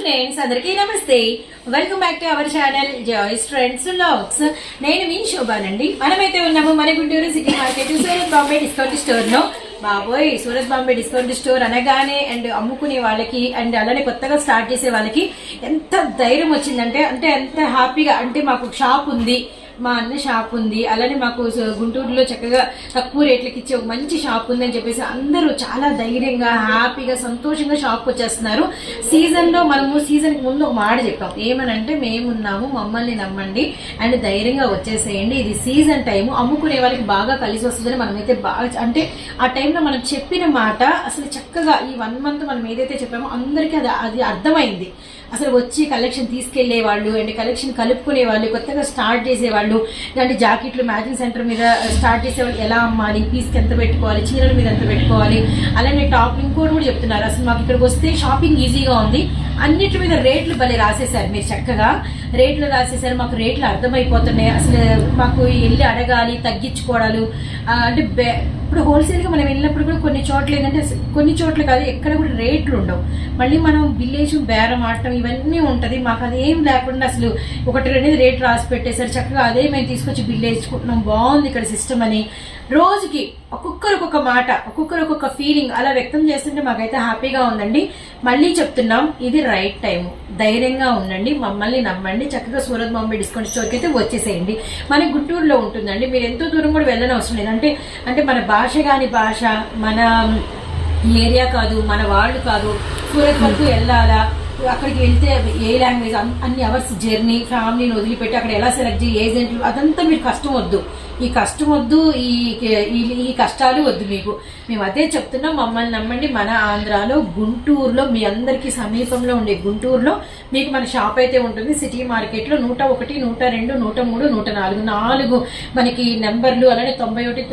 Friends అందరికీ నమస్తే. Welcome back to our channel Joy's friends lakhs నేను మీ శోభానండి. మనమైతే ఉన్నాము మన Guntur city market Surat Bombay discount స్టోర్లో బాబోయ్ సూరత్ బాంబే డిస్కౌంట్ స్టోర్ అనగానే అండ్ అమ్ముకునే వాళ్ళకి అండ్ అలానే కొత్తగా స్టార్ట్ చేసే వాళ్ళకి ఎంత ధైర్యం వచ్చిందంటే అంటే ఎంత హ్యాపీగా అంటే మాకు షాప్ ఉంది. మా అన్న షాప్ ఉంది. అలానే మాకు గుంటూరులో చక్కగా తక్కువ రేట్లకి ఇచ్చే ఒక మంచి షాప్ ఉంది అని చెప్పేసి అందరూ చాలా ధైర్యంగా హ్యాపీగా సంతోషంగా షాప్ వచ్చేస్తున్నారు. సీజన్లో మనము సీజన్కి ముందు ఒక మాట చెప్పాం ఏమనంటే మేమున్నాము మమ్మల్ని నమ్మండి అండ్ ధైర్యంగా వచ్చేసేయండి. ఇది సీజన్ టైం అమ్ముకునే వాళ్ళకి బాగా కలిసి వస్తుందని మనమైతే బాగా అంటే ఆ టైంలో మనం చెప్పిన మాట అసలు చక్కగా ఈ వన్ మంత్ మనం ఏదైతే చెప్పామో అందరికీ అది అది అర్థమైంది. అసలు వచ్చి కలెక్షన్ తీసుకెళ్ళే వాళ్ళు అండ్ కలెక్షన్ కలుపుకునే వాళ్ళు కొత్తగా స్టార్ట్ చేసేవాళ్ళు. ఇలాంటి జాకెట్లు మ్యాచింగ్ సెంటర్ మీద స్టార్ట్ చేసేవాళ్ళు. ఎలా అమ్మాలి? పీస్కి ఎంత పెట్టుకోవాలి? చీరల మీద ఎంత పెట్టుకోవాలి? అలానే టాప్ ఇంకోటి కూడా చెప్తున్నారు. అసలు మాకు ఇక్కడికి వస్తే షాపింగ్ ఈజీగా ఉంది. అన్నిటి మీద రేట్లు భలే రాసేశారు మీరు చక్కగా. రేట్లు రాసేసారు మాకు రేట్లు అర్థమైపోతున్నాయి. అసలు మాకు వెళ్ళి అడగాలి తగ్గించుకోవడాలు అంటే ఇప్పుడు హోల్సేల్గా మనం వెళ్ళినప్పుడు కూడా కొన్ని చోట్ల ఏంటంటే కొన్ని చోట్ల కాదు ఎక్కడ కూడా రేట్లు ఉండవు. మళ్ళీ మనం విలేజ్ బేరం ఆడటం ఇవన్నీ ఉంటుంది. మాకు అది ఏం లేకుండా అసలు ఒకటి రెండు రేట్ రాసి పెట్టేసరి చక్కగా అదే మేము తీసుకొచ్చి బిల్ వేసుకుంటున్నాం బాగుంది ఇక్కడ సిస్టమ్ అని. రోజుకి ఒక్కొక్కరు ఒక్కొక్క మాట ఒక్కొక్కరు ఒక్కొక్క ఫీలింగ్ అలా వ్యక్తం చేస్తుంటే మాకైతే హ్యాపీగా ఉందండి. మళ్ళీ చెప్తున్నాం ఇది రైట్ టైం ధైర్యంగా ఉండండి మమ్మల్ని నమ్మండి చక్కగా సూరత్ బాంబే డిస్కౌంట్ స్టోర్కి అయితే వచ్చేసేయండి. మన గుంటూరులో ఉంటుందండి మీరు ఎంతో దూరం కూడా వెళ్ళని అవసరం లేదు. అంటే అంటే మన భాష కాని భాష మన ఏరియా కాదు మన వాళ్ళు కాదు సూరత్ వరకు వెళ్ళాలా అక్కడికి వెళ్తే ఏ లాంగ్వేజ్ అన్- అన్ని అవర్స్ జర్నీ ఫ్యామిలీని వదిలిపెట్టి అక్కడ ఎలా సెలెక్ట్ చేయి ఏజెంట్లు అదంతా మీరు కష్టం వద్దు. ఈ కష్టం వద్దు ఈ ఈ- కష్టాలు వద్దు మీకు. మేము అదే చెప్తున్నాం మమ్మల్ని నమ్మండి మన ఆంధ్రాలో గుంటూరులో మీ అందరికీ సమీపంలో ఉండే గుంటూరులో మీకు మన షాప్ అయితే ఉంటుంది. సిటీ మార్కెట్లో నూట ఒకటి నూట రెండు నూట మూడు నూట నాలుగు నాలుగు మనకి నెంబర్లు అలానే తొంభై ఒకటి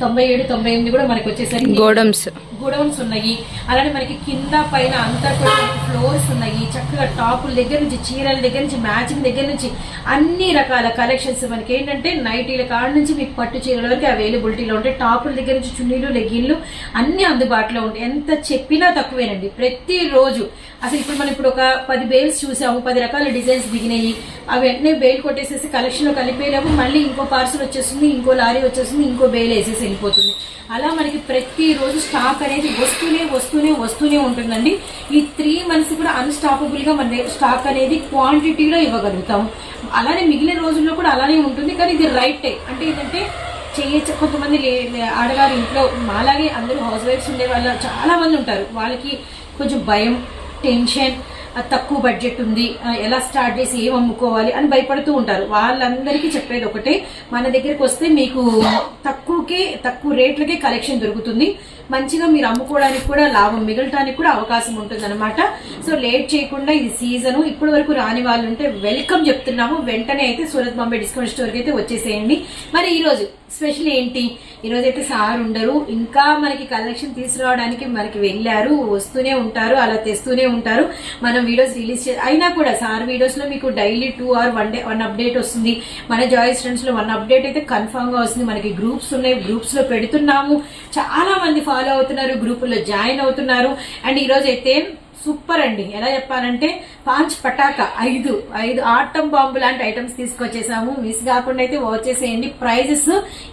తొంభై ఏడు తొంభై ఎనిమిది కూడా మనకి వచ్చేసరికి గోడమ్స్ గోడౌన్స్ ఉన్నాయి. అలానే మనకి కింద పైన అంతా కూడా ఫ్లోర్స్ ఉన్నాయి. చక్కగా టాపుల దగ్గర నుంచి చీరల దగ్గర నుంచి మ్యాచింగ్ దగ్గర నుంచి అన్ని రకాల కలెక్షన్స్ మనకి. ఏంటంటే నైటీల కాడ నుంచి మీకు పట్టు చీరల వరకు అవైలబిలిటీలో ఉంటాయి. టాపుల దగ్గర నుంచి చున్నీలు లెగ్గిన్లు అన్ని అందుబాటులో ఉంటాయి. ఎంత చెప్పినా తక్కువేనండి. ప్రతిరోజు అసలు ఇప్పుడు మనం ఇప్పుడు ఒక పది బేల్స్ చూసాము పది రకాల డిజైన్స్ దిగినాయి. అవి వెంటనే బేల్ కొట్టేసేసి కలెక్షన్లో లో మళ్ళీ ఇంకో పార్సల్ వచ్చేస్తుంది ఇంకో లారీ వచ్చేస్తుంది ఇంకో బేల్ వేసేసి వెళ్ళిపోతుంది. అలా మనకి ప్రతిరోజు స్టాక్ అనేది వస్తూనే వస్తూనే వస్తూనే ఉంటుందండి. ఈ త్రీ మంత్స్ కూడా అన్స్టాపబుల్గా మన స్టాక్ అనేది క్వాంటిటీలో ఇవ్వగలుగుతాం. అలానే మిగిలిన రోజుల్లో కూడా అలానే ఉంటుంది. కానీ ఇది రైట్ టైం అంటే ఏంటంటే చేయొచ్చు. కొంతమంది లే- ఆడవారు ఇంట్లో మాలాగే అందరూ హౌస్ వైఫ్స్ ఉండే వాళ్ళు చాలా మంది ఉంటారు. వాళ్ళకి కొంచెం భయం టెన్షన్ తక్కువ బడ్జెట్ ఉంది. ఎలా స్టార్ట్ చేసి ఏం అమ్ముకోవాలి అని భయపడుతూ ఉంటారు. వాళ్ళందరికీ చెప్పేది ఒకటే. మన దగ్గరికి వస్తే మీకు తక్కువకే తక్కువ రేట్లకే కలెక్షన్ దొరుకుతుంది. మంచిగా మీరు అమ్ముకోవడానికి కూడా లాభం మిగలటానికి కూడా అవకాశం ఉంటుంది అనమాట సో లేట్ చేయకుండా ఇది సీజను ఇప్పటి వరకు రాని వాళ్ళు ఉంటే వెల్కమ్ చెప్తున్నాము. వెంటనే అయితే సూరత్ బాంబే డిస్కౌంట్ స్టోర్కి అయితే వచ్చేసేయండి. మరి ఈరోజు స్పెషల్ ఏంటి? ఈరోజు అయితే సార్ ఉండరు. ఇంకా మనకి కలెక్షన్ తీసుకురావడానికి మనకి వెళ్ళారు. వస్తూనే ఉంటారు. అలా తెస్తూనే ఉంటారు. మనం వీడియోస్ రిలీజ్ చే అయినా కూడా సార్ వీడియోస్లో మీకు daily two or one day one update వస్తుంది. మన జాయిస్ ఫ్రెండ్స్లో వన్ అప్డేట్ అయితే కన్ఫామ్గా వస్తుంది. మనకి గ్రూప్స్ ఉన్నాయి. గ్రూప్స్లో పెడుతున్నాము. చాలా మంది ఫాలో అవుతున్నారు గ్రూపుల్లో జాయిన్ అవుతున్నారు. అండ్ ఈరోజు అయితే సూపర్ అండి. ఎలా చెప్పాలంటే పాంచ్ పటాక ఐదు ఐదు ఆటం బాంబు లాంటి ఐటమ్స్ తీసుకొచ్చేసాము. మిస్ కాకుండా అయితే వచ్చేసేయండి. ప్రైజెస్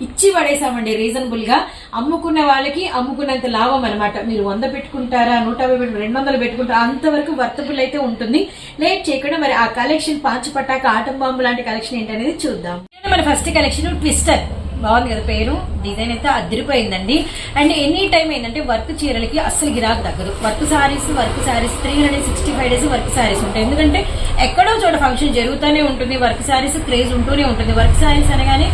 ఇచ్చి పడేసామండి రీజనబుల్గా. అమ్ముకున్న వాళ్ళకి అమ్ముకున్నంత లాభం అనమాట మీరు వంద పెట్టుకుంటారా నూట యాభై రెండు వందలు పెట్టుకుంటారా అంతవరకు వర్తబుల్ అయితే ఉంటుంది. లేట్ చేయకుండా మరి ఆ collection Paanch Pataka atom bomb లాంటి కలెక్షన్ ఏంటనేది చూద్దాం. మన ఫస్ట్ కలెక్షన్ ట్విస్టర్ బాగుంది కదా పేరు? డిజైన్ అయితే అదిరిపోయిందండి. అండ్ ఎనీ టైం ఏంటంటే వర్క్ చీరలకి అస్సలు గిరాకు తగ్గదు. Work saris work saris three hundred sixty five days work saris ఉంటాయి. ఎందుకంటే ఎక్కడో చోట ఫంక్షన్ జరుగుతూనే ఉంటుంది. వర్క్ శారీస్ క్రేజ్ ఉంటూనే ఉంటుంది. వర్క్ శారీస్ అనగానే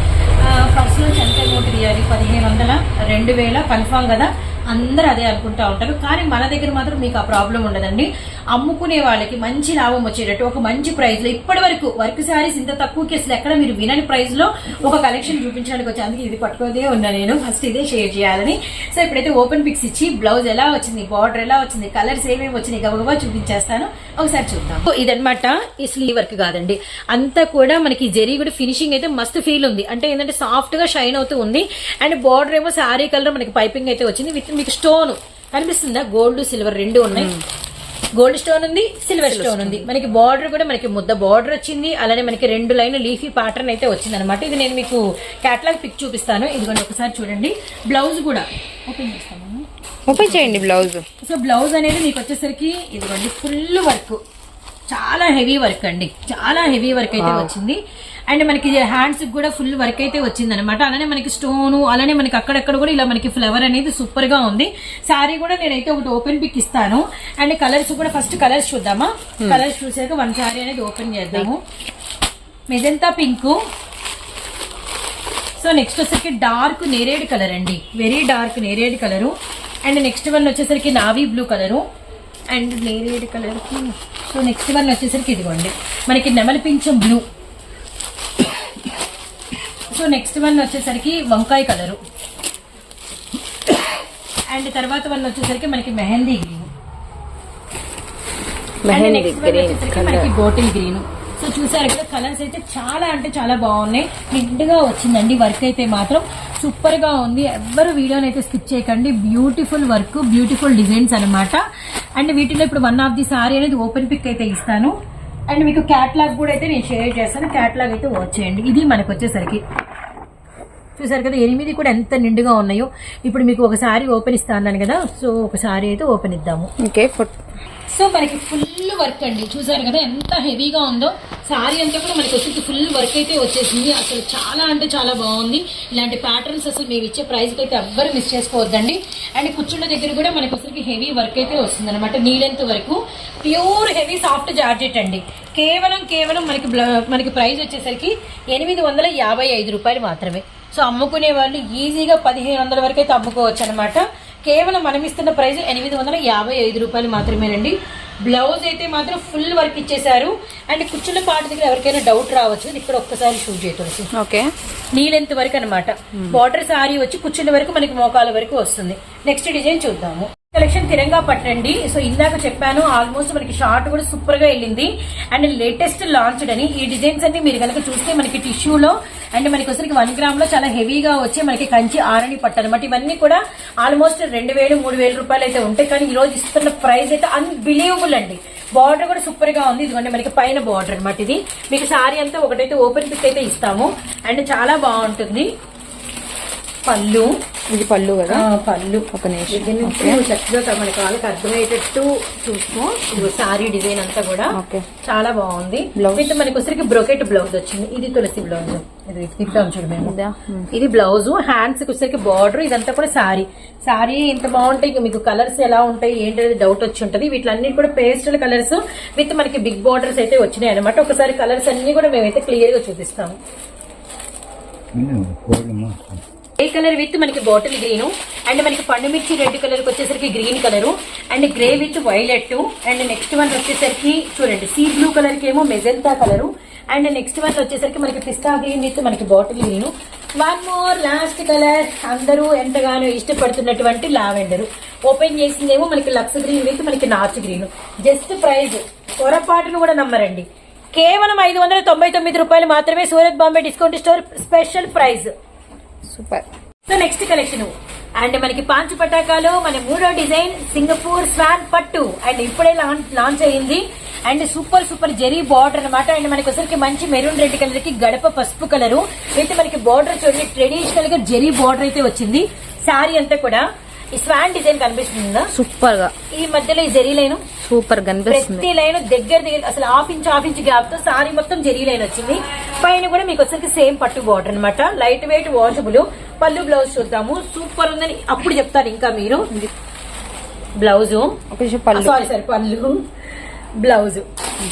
ఫస్ట్ నుంచి ఎంత అమౌంట్ తీయాలి. పదిహేను వందల రెండు వేల కన్ఫామ్ కదా? అందరూ అదే అనుకుంటా ఉంటారు. కానీ మన దగ్గర మాత్రం మీకు ఆ ప్రాబ్లం ఉండదండి. అమ్ముకునే వాళ్ళకి మంచి లాభం వచ్చేటట్టు ఒక మంచి ప్రైస్లో ఇప్పటి వరకు వర్క్ శారీస్ ఇంత తక్కువ కేసులు ఎక్కడ మీరు వినని ప్రైస్లో ఒక కలెక్షన్ చూపించడానికి వచ్చి అందుకే ఇది పట్టుకోదే ఉన్నా నేను. ఫస్ట్ ఇదే షేర్ చేయాలని. సో ఇప్పుడైతే ఓపెన్ పిక్స్ ఇచ్చి బ్లౌజ్ ఎలా వచ్చింది బార్డర్ ఎలా వచ్చింది కలర్స్ ఏమేమి వచ్చినాయి గబగబా చూపించేస్తాను. ఒకసారి చూద్దాం. ఇదనమాట ఇదన్నమాట ఈ స్లీవ్ వర్క్ కాదండి. అంతా కూడా మనకి జరీ కూడా ఫినిషింగ్ అయితే మస్తు ఫీల్ ఉంది. అంటే ఏంటంటే సాఫ్ట్గా షైన్ అవుతూ ఉంది. అండ్ బార్డర్ ఏమో శారీ కలర్ మనకి పైపింగ్ అయితే వచ్చింది. విత్ మీకు స్టోన్ కనిపిస్తుందా? గోల్డ్ సిల్వర్ రెండు ఉన్నాయి. Hmm. గోల్డ్ స్టోన్ ఉంది సిల్వర్ స్టోన్ ఉంది. మనకి బార్డర్ కూడా మనకి ముద్ద బార్డర్ వచ్చింది అలానే మనకి రెండు లైన్ లీఫీ ప్యాటర్న్ అయితే వచ్చింది అనమాట ఇది నేను మీకు కేటలాగ్ పిక్ చూపిస్తాను. ఇదిగోండి ఒకసారి చూడండి. బ్లౌజ్ కూడా ఓపెన్ చేస్తాను. ఓపెన్ చేయండి బ్లౌజ్ సో బ్లౌజ్ అనేది మీకు వచ్చేసరికి ఇదిగోండి ఫుల్ వర్క్ చాలా హెవీ వర్క్ అండి. చాలా హెవీ వర్క్ అయితే వచ్చింది. అండ్ మనకి హ్యాండ్స్ కూడా ఫుల్ వర్క్ అయితే వచ్చింది అనమాట అలానే మనకి స్టోన్ అలానే మనకి అక్కడక్కడ కూడా ఇలా మనకి ఫ్లవర్ అనేది సూపర్గా ఉంది. సారీ కూడా నేనైతే ఒకటి ఓపెన్ పిక్ ఇస్తాను. అండ్ కలర్స్ కూడా ఫస్ట్ కలర్స్ చూద్దామా? కలర్స్ చూసాక వన్ సారీ అనేది ఓపెన్ చేద్దాము. Magenta pink. సో నెక్స్ట్ వచ్చేసరికి డార్క్ నేరేడ్ కలర్ అండి. వెరీ డార్క్ నేరేడ్ కలరు అండ్ నెక్స్ట్ వన్ వచ్చేసరికి నావీ బ్లూ కలరు అండ్ నేరేడ్ కలర్ సో నెక్స్ట్ వన్ వచ్చేసరికి ఇదిగోండి. మనకి నెమలి పింఛం బ్లూ సో నెక్స్ట్ వన్ వచ్చేసరికి వంకాయ కలరు. అండ్ తర్వాత వన్ వచ్చేసరికి మనకి mehndi green. Next one green వచ్చేసరికి మనకి బాటిల్ గ్రీన్. సో చూసారు కదా కలర్స్ అయితే చాలా అంటే చాలా బాగున్నాయి. నిండుగా వచ్చిందండి వర్క్ అయితే మాత్రం. సూపర్గా ఉంది. ఎవ్వరు వీడియోని అయితే స్కిప్ చేయకండి. బ్యూటిఫుల్ వర్క్ బ్యూటిఫుల్ డిజైన్స్ అన్నమాట. అండ్ వీటిలో ఇప్పుడు వన్ ఆఫ్ ది సారీ అనేది ఓపెన్ పిక్ అయితే ఇస్తాను. అండ్ మీకు క్యాట్లాగ్ కూడా అయితే నేను షేర్ చేస్తాను. క్యాట్లాగ్ అయితే వాచ్ చేయండి. ఇది మనకు వచ్చేసరికి. చూసారు కదా ఎనిమిది కూడా ఎంత నిండుగా ఉన్నాయో. ఇప్పుడు మీకు ఒక సారీ ఓపెన్ ఇస్తా అన్నాను కదా సో ఒక సారీ అయితే ఓపెన్ ఇద్దాము. ఓకే సో మనకి ఫుల్ వర్క్ అండి. చూసారు కదా ఎంత హెవీగా ఉందో. సారీ అంతా కూడా మనకి వచ్చి ఫుల్ వర్క్ అయితే వచ్చేసింది. అసలు చాలా అంటే చాలా బాగుంది. ఇలాంటి ప్యాటర్న్స్ అసలు మేము ఇచ్చే ప్రైస్ అయితే ఎవ్వరు మిస్ చేసుకోవద్దండి. అండ్ కూర్చున్న దగ్గర కూడా మనకి అసలు హెవీ వర్క్ అయితే వస్తుంది అనమాట నీ లెంత్ వరకు. ప్యూర్ హెవీ సాఫ్ట్ జార్జెట్ అండి. కేవలం కేవలం మనకి మనకి ప్రైస్ వచ్చేసరికి ఎనిమిది వందల యాభై ఐదు రూపాయలు మాత్రమే. సో అమ్ముకునే వాళ్ళు ఈజీగా పదిహేను వందల వరకు అయితే అమ్ముకోవచ్చు అనమాట కేవలం మనం ఇస్తున్న ప్రైస్ ఎనిమిది వందల యాభై ఐదు రూపాయలు మాత్రమేనండి బ్లౌజ్ అయితే మాత్రం ఫుల్ వర్క్ ఇచ్చేసారు అండ్ కుచ్చుల పాటు దగ్గర ఎవరికైనా డౌట్ రావచ్చు. ఇక్కడ ఒక్కసారి షూట్ చేయవచ్చు ఓకే. నీ లెంత్ వరకు అనమాట బార్డర్ సారీ వచ్చి కుచ్చుల వరకు మనకి మోకాల వరకు వస్తుంది. నెక్స్ట్ డిజైన్ చూద్దాము. కలెక్షన్ తిరంగా పట్టండి. సో ఇందాక చెప్పాను ఆల్మోస్ట్ మనకి షార్ట్ కూడా సూపర్గా వెళ్ళింది. అండ్ లేటెస్ట్ లాంచ్డ్ అని. ఈ డిజైన్స్ అన్ని మీరు కనుక చూస్తే మనకి టిష్యూలో అండ్ మనకి వచ్చరికి వన్ గ్రామ్లో చాలా హెవీగా వచ్చి మనకి కంచి ఆరణి పట్టు అనమాట ఇవన్నీ కూడా ఆల్మోస్ట్ రెండు వేలు మూడు వేల రూపాయలు అయితే ఉంటాయి. కానీ ఈ రోజు ఇస్తున్న ప్రైస్ అయితే అన్బిలీవబుల్ అండి. బార్డర్ కూడా సూపర్గా ఉంది. ఇదిగోండి మనకి పైన బార్డర్ అనమాట ఇది. మీకు సారీ అంతా ఒకటైతే ఓపెన్ పిక్ అయితే ఇస్తాము. అండ్ చాలా బాగుంటుంది. పళ్ళు. ఇది పళ్ళు కదా? ఆ, పళ్ళు. ఒక నిమిషం. చక్కగా మనకి వాళ్ళకి అర్థమయ్యేటట్టు చూసుకో. సారీ డిజైన్ అంతా కూడా ఓకే. చాలా బాగుంది. విత్ మనకి వచ్చరికి బ్రొకెట్ బ్లౌజ్ వచ్చింది. ఇది తులసి బ్లౌజ్. ఇది తిప్పాం చూడు మేము. ఇదా? ఇది బ్లౌజ్. హ్యాండ్స్ వచ్చరికి బార్డర్ ఇదంతా కూడా సారీ. సారీ ఇంత బాగుంటాయి. ఇక మీకు కలర్స్ ఎలా ఉంటాయి ఏంటనేది డౌట్ వచ్చి ఉంటది. వీటిలన్నీ కూడా పేస్టల్ కలర్స్ విత్ మనకి బిగ్ బార్డర్స్ అయితే వచ్చినాయి అనమాట ఒకసారి కలర్స్ అన్ని కూడా మేమైతే క్లియర్గా చూపిస్తాము. ఏ కలర్ విత్ మనకి బాటిల్ గ్రీన్ అండ్ మనకి పండు మిర్చి రెడ్ కలర్ వచ్చేసరికి green colour and grey with violet and next one వచ్చేసరికి చూడండి సీ బ్లూ కలర్కి ఏమో magenta colour and next one వచ్చేసరికి మనకి పిస్తా గ్రీన్ విత్ మనకి bottle green. One more last colour అందరూ ఎంతగానో ఇష్టపడుతున్నటువంటి లావెండర్. ఓపెన్ చేసిందేమో మనకి లక్స్ గ్రీన్ విత్ మనకి నార్చ్ గ్రీన్. జస్ట్ ప్రైజ్ పొరపాటును కూడా నమ్మరండి. కేవలం ఐదు వందల తొంభై తొమ్మిది రూపాయలు మాత్రమే Surat Bombay discount store special price super. So next collection. And మనకి పాంచు పటాకాలో మన మూడో డిజైన్ సింగపూర్ స్వాన్ పట్టు. అండ్ ఇప్పుడే లాంచ్ లాంచ్ అయింది. And super super zari border అన్నమాట. అండ్ మనకి వచ్చరికి మంచి మెరూన్ రెడ్ కలర్కి గడప పసుపు కలరు. అయితే మనకి బార్డర్ చూడండి ట్రెడిషనల్గా జెరీ బార్డర్ అయితే వచ్చింది. శారీ అంతా కూడా. ఈ స్వాన్ డిజైన్ కనిపిస్తుందా? సూపర్గా ఈ మధ్యలో ఈ జెరీ లైన్? సూపర్ కనిపిస్తుంది. ప్రతి లైన్ దగ్గర దగ్గర అసలు హాఫ్ ఇంచ్ హాఫ్ ఇంచ్ గ్యాప్తో సారీ మొత్తం జెరీ లైన్ వచ్చింది. పైన కూడా మీకు వచ్చరికి సేమ్ పట్టు బార్డర్ అన్నమాట. లైట్ వెయిట్ వాషబుల్ పళ్ళు బ్లౌజ్ చూద్దాము. సూపర్ ఉందని అప్పుడు చెప్తారు ఇంకా మీరు. బ్లౌజ్ సారీ సారీ పళ్ళు. బ్లౌజ్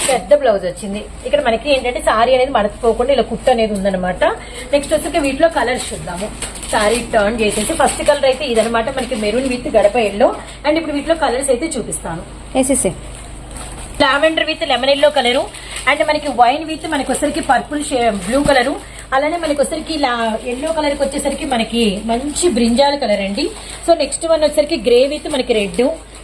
పెద్ద బ్లౌజ్ వచ్చింది. ఇక్కడ మనకి ఏంటంటే సారీ అనేది మడకపోకుండా ఇలా కుట్టు అనేది ఉందన్నమాట. నెక్స్ట్ వచ్చి వీటిలో కలర్స్ చూద్దాము. సారీ టర్న్ చేసేసి ఫస్ట్ కలర్ అయితే ఇదనమాట మనకి మెరూన్ విత్ గడప ఎల్లో అండ్ ఇప్పుడు వీటిలో కలర్స్ అయితే చూపిస్తాను. వేసేసి lavender with lemon yellow colour and మనకి వైన్ విత్ మనకి వచ్చరికి పర్పుల్ బ్లూ కలరు అలానే మనకి వచ్చరికి ఎల్లో కలర్కి వచ్చేసరికి మనకి మంచి బ్రింజాల్ కలర్ అండి. సో నెక్స్ట్ వన్ వచ్చరికి గ్రే విత్ మనకి రెడ్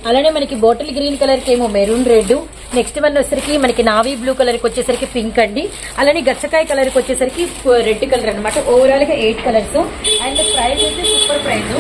అలానే మనకి బాటిల్ గ్రీన్ కలర్కి ఏమో మెరూన్ రెడ్ నెక్స్ట్ వన్ వచ్చేసరికి మనకి నావీ బ్లూ కలర్కి వచ్చేసరికి పింక్ అండి. అలానే గచ్చకాయ కలర్కి వచ్చేసరికి రెడ్ కలర్ అనమాట ఓవరాల్గా ఎయిట్ కలర్స్ అండ్ ప్రైస్ అయితే సూపర్ ప్రైస్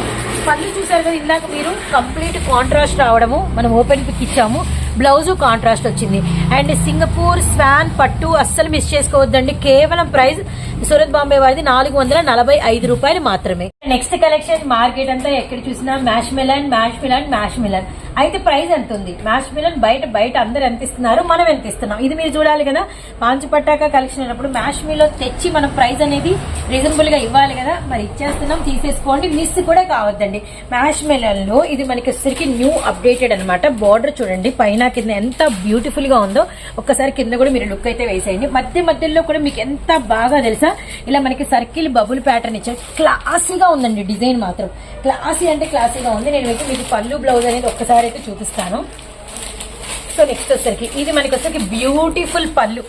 పళ్ళు చూసారు కదా ఇందాక మీరు కంప్లీట్ కాంట్రాస్ట్ రావడము మనం ఓపెన్ పిక్ ఇచ్చాము. బ్లౌజు కాంట్రాస్ట్ వచ్చింది. అండ్ సింగపూర్ స్వాన్ పట్టు అస్సలు మిస్ చేసుకోవద్దండి. కేవలం ప్రైస్ సూరత్ బాంబే వారిది నాలుగు వందల నలభై ఐదు రూపాయలు మాత్రమే. నెక్స్ట్ కలెక్షన్ మార్కెట్ అంతా ఎక్కడ చూసినా మ్యాష్ మిలన్ మ్యాష్ మిలన్ మ్యాష్ మిలన్. అయితే ప్రైస్ ఎంత ఉంది? మ్యాష్ మిలన్ బయట బయట అందరు ఎంత ఇస్తున్నారు? మనం ఎంత ఇస్తున్నాం? ఇది మీరు చూడాలి కదా. పాంచు పట్టాక కలెక్షన్ అయినప్పుడు మ్యాష్ మిలో తెచ్చి మనం ప్రైస్ అనేది రీజనబుల్గా ఇవ్వాలి కదా. మరి ఇచ్చేస్తున్నాం తీసేసుకోండి. మిస్ కూడా కావద్దండి. మ్యాష్ మిలన్లో ఇది మనకి వచ్చేసరికి న్యూ అప్డేటెడ్ అన్నమాట. బార్డర్ చూడండి పైన కింద ఎంత బ్యూటిఫుల్గా ఉందో ఒక్కసారి కింద కూడా మీరు లుక్ అయితే వేసేయండి. మధ్య మధ్యలో కూడా మీకు ఎంత బాగా తెలుసా? ఇలా మనకి సర్కిల్ బబుల్ ప్యాటర్న్ ఇచ్చారు క్లాసీగా ఉందండి డిజైన్ మాత్రం. క్లాసీ అంటే క్లాసీగా ఉంది. నేను అయితే మీకు పళ్ళు బ్లౌజ్ అనేది ఒక్కసారి అయితే చూపిస్తాను. సో నెక్స్ట్ వచ్చేసరికి ఇది మనకి వచ్చేసరికి బ్యూటిఫుల్ పళ్ళు.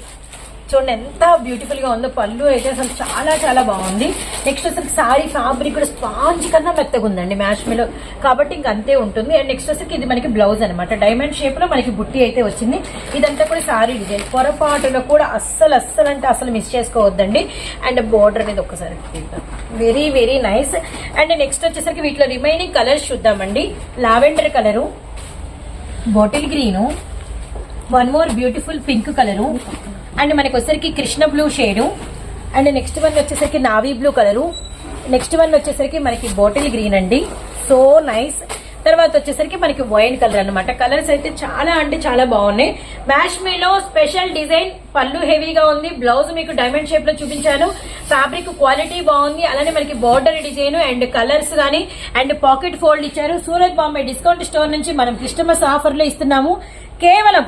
చూడండి ఎంత బ్యూటిఫుల్గా ఉందో పళ్ళు అయితే అసలు చాలా చాలా బాగుంది. నెక్స్ట్ అసలు సారీ ఫ్యాబ్రిక్ కూడా స్పాంజ్ కన్నా మెత్తగా ఉందండి మ్యాష్ మీలో కాబట్టి ఇంక అంతే ఉంటుంది. అండ్ నెక్స్ట్ వచ్చేసరికి ఇది మనకి బ్లౌజ్ అనమాట డైమండ్ షేప్లో మనకి బుట్టి అయితే వచ్చింది. ఇదంతా కూడా సారీ డిజైన్ పొరపాటులో కూడా అస్సలు అస్సలు అంటే అసలు మిస్ చేసుకోవద్దండి. అండ్ బోర్డర్ అనేది ఒక్కసారి very very nice and next వచ్చేసరికి వీటిలో రిమైనింగ్ కలర్స్ చూద్దామండి. Lavender colour bottle green one more beautiful pink colour and మనకి వచ్చేసరికి Krishna blue shade and next one వచ్చేసరికి navy blue colour next one వచ్చేసరికి మనకి బాటిల్ గ్రీన్ అండి. సో నైస్ తర్వాత వచ్చేసరికి మనకి వైన్ కలర్ అనమాట కలర్స్ అయితే చాలా అంటే చాలా బాగున్నాయి. మ్యాష్మీలో స్పెషల్ డిజైన్ పళ్ళు హెవీగా ఉంది. బ్లౌజ్ మీకు డైమండ్ షేప్లో చూపించాను. ఫ్యాబ్రిక్ క్వాలిటీ బాగుంది. అలానే మనకి బార్డర్ డిజైన్ అండ్ కలర్స్ గానీ అండ్ పాకెట్ ఫోల్డ్ ఇచ్చారు. సూరత్ బాంబే డిస్కౌంట్ స్టోర్ నుంచి మనం క్రిస్టమస్ ఆఫర్లో ఇస్తున్నాము. కేవలం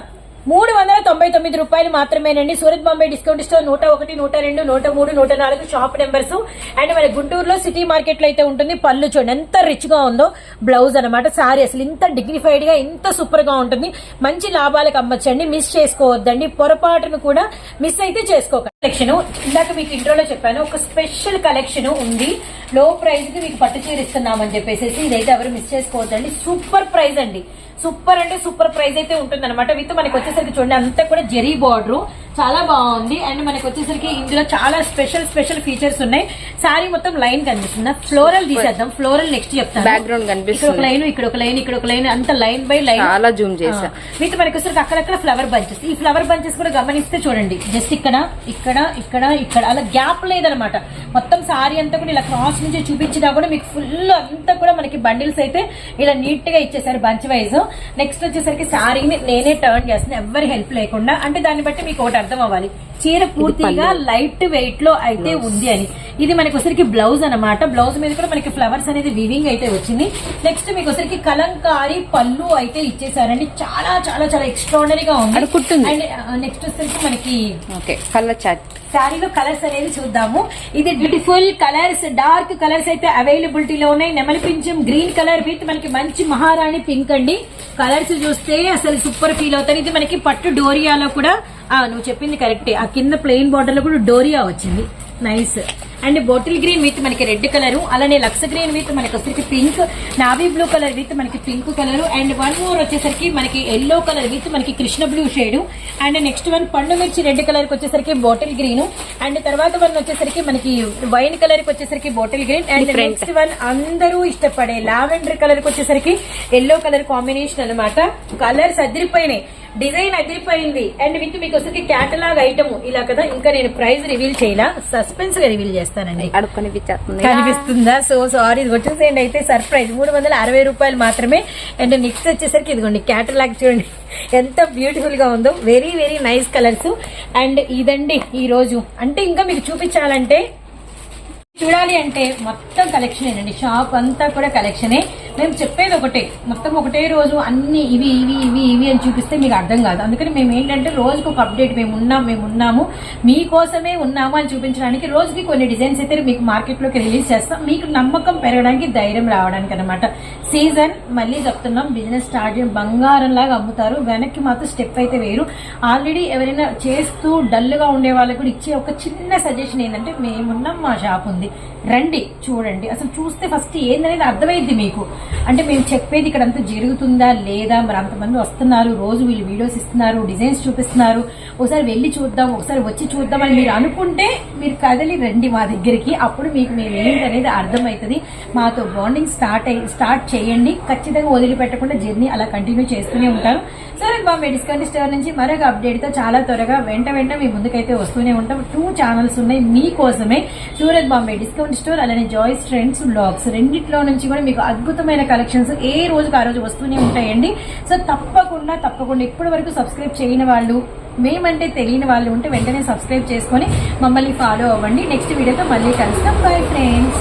మూడు వందల తొంభై తొమ్మిది రూపాయలు మాత్రమేనండి. సూరత్ బాంబే డిస్కౌంట్ స్టోర్ నూట ఒకటి నూట రెండు నూట మూడు నూట నాలుగు షాప్ నెంబర్స్. అండ్ మన గుంటూరులో సిటీ మార్కెట్లో అయితే ఉంటుంది. పళ్ళు చూడండి ఎంత రిచ్గా ఉందో బ్లౌజ్ అనమాట సారీ అసలు ఇంత డిగ్నిఫైడ్గా ఇంత సూపర్గా ఉంటుంది. మంచి లాభాలకు అమ్మచ్చండి. మిస్ చేసుకోవద్దండి. పొరపాటును కూడా మిస్ అయితే చేసుకోక కలెక్షన్ ఇందాక మీకు ఇంట్రోలో చెప్పాను ఒక స్పెషల్ కలెక్షన్ ఉంది. లో ప్రైస్కి మీకు పట్టు చీర ఇస్తున్నామని చెప్పేసి ఇదైతే ఎవరు మిస్ చేసుకోవద్దండి. సూపర్ ప్రైస్ అండి. సూపర్ అంటే సూపర్ ప్రైస్ అయితే ఉంటుంది అనమాట విత్ మనకి వచ్చేసరికి చూడండి అంతా కూడా జెరీ బార్డర్ చాలా బాగుంది. అండ్ మనకి వచ్చేసరికి ఇందులో చాలా స్పెషల్ స్పెషల్ ఫీచర్స్ ఉన్నాయి. సారీ మొత్తం లైన్ కనిపిస్తుంది. ఫ్లోరల్ తీసేద్దాం. ఫ్లోరల్ నెక్స్ట్ చెప్తాను. Background కనిపిస్తుంది. ఒక లైన్ ఇక్కడ ఒక లైన్ ఇక్కడ ఒక లైన్ అంత లైన్ బై లైన్. చాలా జూమ్ చేసా వీటి మనకి వచ్చేసరికి అక్కడక్కడ ఫ్లవర్ బంచెస్. ఈ ఫ్లవర్ బంచెస్ కూడా గమనిస్తే చూడండి. జస్ట్ ఇక్కడ ఇక్కడ ఇక్కడ ఇక్కడ. అలా గ్యాప్ లేదనమాట. మొత్తం సారీ అంతా కూడా ఇలా క్రాస్ నుంచి చూపించినా కూడా మీకు ఫుల్ అంతా కూడా మనకి బండిల్స్ అయితే ఇలా నీట్గా ఇచ్చేసారు బంచ్ వైజ్. నెక్స్ట్ వచ్చేసరికి సారీని నేనే టర్న్ చేస్తాను ఎవరి హెల్ప్ లేకుండా. అంటే దాన్ని బట్టి మీకు ఒకటి అర్థం అవ్వాలి చీర పూర్తిగా లైట్ వెయిట్లో అయితే ఉంది అని. ఇది మనకి వచ్చరికి బ్లౌజ్ అన్నమాట. బ్లౌజ్ మీద కూడా మనకి ఫ్లవర్స్ అనేది వివింగ్ అయితే వచ్చింది. నెక్స్ట్ మీకు వచ్చరికి కలంకారీ పళ్ళు అయితే ఇచ్చేసారండి. చాలా చాలా చాలా ఎక్స్ట్రాడనరీగా ఉంది. అండ్ నెక్స్ట్ వచ్చరికి మనకి ఓకే కలర్ చాట్. శారీలో కలర్స్ అనేది చూద్దాము. ఇది బ్యూటిఫుల్ కలర్స్ డార్క్ కలర్స్ అయితే అవైలబిలిటీలో ఉన్నాయి. నెమలి పింఛం గ్రీన్ కలర్ విత్ మనకి మంచి మహారాణి పింక్ అండి. కలర్స్ చూస్తే అసలు సూపర్ ఫీల్ అవుతారు ఇది మనకి పట్టు డోరియాలో కూడా నువ్వు చెప్పింది కరెక్టే ఆ కింద ప్లెయిన్ బార్డర్లో కూడా డోరియా వచ్చింది. Nice and bottle green with మనకి రెడ్ కలర్ అలానే లక్స్ గ్రీన్ విత్ మనకి వచ్చేసరికి pink navy blue colour with మనకి pink colour and one more వచ్చేసరికి మనకి ఎల్లో కలర్ విత్ మనకి Krishna blue shade and next one పండు మిర్చి రెడ్ కలర్కి వచ్చేసరికి బాటిల్ గ్రీన్ అండ్ తర్వాత వన్ వచ్చేసరికి మనకి వైన్ కలర్కి వచ్చేసరికి bottle green and. Next one అందరూ ఇష్టపడే లావెండర్ కలర్కి వచ్చేసరికి ఎల్లో కలర్ కాంబినేషన్ అన్నమాట కలర్స్ అదిరిపోయినాయి డిజైన్ అదిరిపోయింది. అండ్ విత్ మీకు వచ్చేసరికి క్యాటలాగ్ ఐటమ్ ఇలా కదా ఇంకా నేను ప్రైస్ రివీల్ చేయాల సస్పెన్స్గా రివీల్ చేస్తానండి. కనిపిస్తుందా? సో సారీ ఇది వచ్చేసేయండి అయితే సర్ప్రైజ్ మూడు వందల అరవై రూపాయలు మాత్రమే. అండ్ నెక్స్ట్ వచ్చేసరికి ఇదిగోండి క్యాటలాగ్ చూడండి. ఎంత బ్యూటిఫుల్గా ఉందో. Very very nice colours and ఇదండి ఈ రోజు అంటే ఇంకా మీకు చూపించాలంటే చూడాలి అంటే మొత్తం కలెక్షన్ అండి షాప్ అంతా కూడా కలెక్షనే మేము చెప్పేది ఒకటే. మొత్తం ఒకటే రోజు అన్ని ఇవి ఇవి ఇవి ఇవి అని చూపిస్తే మీకు అర్థం కాదు. అందుకని మేము ఏంటంటే రోజుకు ఒక అప్డేట్ మేము ఉన్నాం మేము ఉన్నాము. మీకోసమే ఉన్నాము అని చూపించడానికి రోజుకి కొన్ని డిజైన్స్ అయితే మీకు మార్కెట్లోకి రిలీజ్ చేస్తాం. మీకు నమ్మకం పెరగడానికి ధైర్యం రావడానికి అనమాట సీజన్ మళ్ళీ చెప్తున్నాం. బిజినెస్ స్టార్ట్ చేయడం బంగారం లాగా అమ్ముతారు. వెనక్కి మాత్రం స్టెప్ అయితే వేరు. ఆల్రెడీ ఎవరైనా చేస్తూ డల్గా ఉండే వాళ్ళకి కూడా ఇచ్చే ఒక చిన్న సజెషన్ ఏంటంటే మేమున్నాం మా షాప్ ఉంది. రండి చూడండి. అసలు చూస్తే ఫస్ట్ ఏందనేది అర్థమైంది మీకు. అంటే మేము చెప్పేది ఇక్కడ అంతా జరుగుతుందా లేదా మరి అంతమంది వస్తున్నారు రోజు వీళ్ళు వీడియోస్ ఇస్తున్నారు డిజైన్స్ చూపిస్తున్నారు. ఒకసారి వెళ్ళి చూద్దాం ఒకసారి వచ్చి చూద్దాం అని మీరు అనుకుంటే మీరు కదలి రండి మా దగ్గరికి. అప్పుడు మీకు మేము ఏంటి అనేది అర్థమవుతుంది మాతో బాండింగ్ స్టార్ట్ అయ్యి స్టార్ట్ చేయండి. ఖచ్చితంగా వదిలిపెట్టకుండా జర్నీ అలా కంటిన్యూ చేస్తూనే ఉంటారు. సూరత్ బాంబే డిస్కౌంట్ స్టోర్ నుంచి మరొక అప్డేట్తో చాలా త్వరగా వెంట వెంట మీ ముందుకైతే వస్తూనే ఉంటాం. టూ ఛానల్స్ ఉన్నాయి మీకోసమే. సూరత్ బాంబే డిస్కౌంట్ స్టోర్ అలానే జాయిస్ ట్రెండ్స్ బ్లాగ్స్ రెండిట్లో నుంచి కూడా మీకు అద్భుతమైన కలెక్షన్స్ ఏ రోజుకి ఆ రోజు వస్తూనే ఉంటాయండి. సో తప్పకుండా తప్పకుండా ఇప్పటి వరకు సబ్స్క్రైబ్ చేయని వాళ్ళు మేమంటే తెలియని వాళ్ళు ఉంటే వెంటనే సబ్స్క్రైబ్ చేసుకొని మమ్మల్ని ఫాలో అవ్వండి. నెక్స్ట్ వీడియోతో మళ్ళీ కలుస్తాం. Bye friends